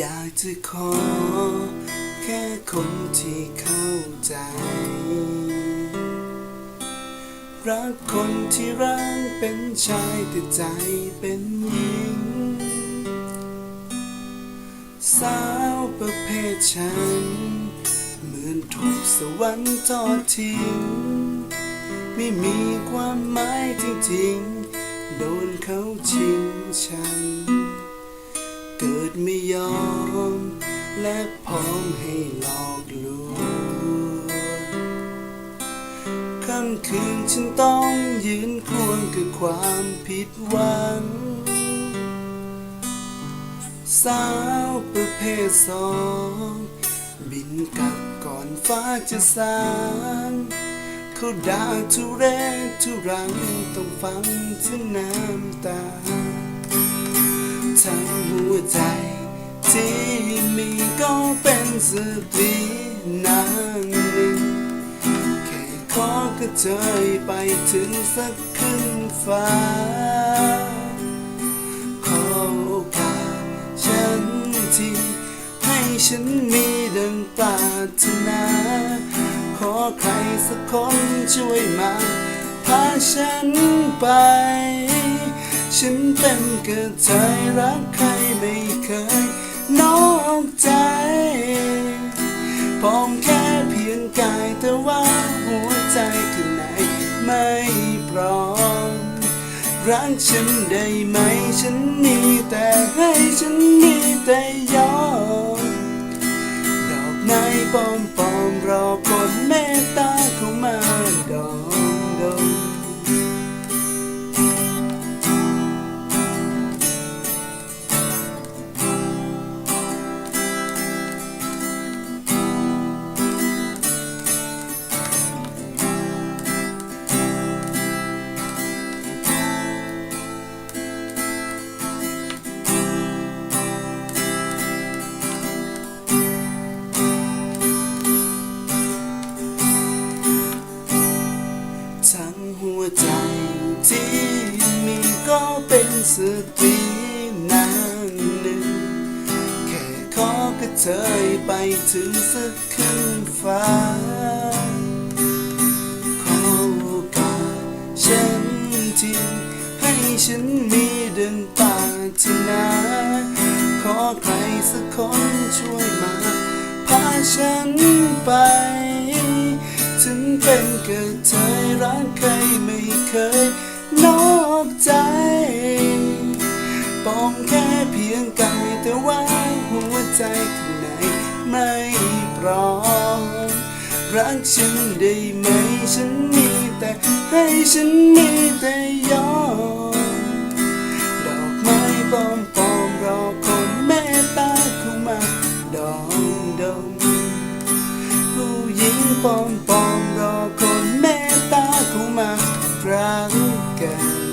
อยากจะขอ แค่คนที่เข้าใจ รักคนที่รักเป็นชายแต่ใจเป็นหญิง สาวประเภทฉัน เหมือนถูกสวรรค์ทอดทิ้ง ไม่มีความหมายจริงๆ โดนเขาชิงชัง ไม่ยอม และพร้อมให้หลอกลวงค่ำคืนฉันต้องยืนควงกับความผิดหวัง สาวประเภทสองบินกลับก่อนฟ้าจะสางเขาด่าทุเรศทุรังต้องฟังถึงน้ำตา ทั้งหัวใจ ที่มีก็เป็นสตรีนางหนึ่งแค่ขอกระเทยไปถึงสักขึ้นฟ้า ขอโอกาสฉันทีให้ฉันมีดังปรารถนา ขอใครสักคนช่วยมาพาฉันไป ฉันเป็นกระเทยรักใครไม่เคยนอกใจพร้อมแค่เพียงกายแต่ว่าหัวใจข้างในไม่พร้อม รักฉันได้ไหมฉันมีแต่ให้ฉันมีแต่ยอมดอกไม้ปลอมป ที่มีก็เป็นสตรีนางหนึ่ง แค่ขอกระเทยไปถึงสักขึ้นฟ้า ขอโอกาสฉันทีให้ฉันมีดังปรารถนาขอใครสักคนช่วยมา พาฉันไป ถึงเป็นกระเทยรักใครไม่เคย อกใจ ปองแค่เพียงกายแต่ว่าหัวใจข้างในไม่พร้อม รักฉันได้ไหมฉันมีแต่ให้ฉันมีแต่ยอม ดอกไม้ปอมปอมรอคนเมตตาเข้ามาดองดมผู้หญิงปอมปอมรอคนเมตตาเข้ามารักกัน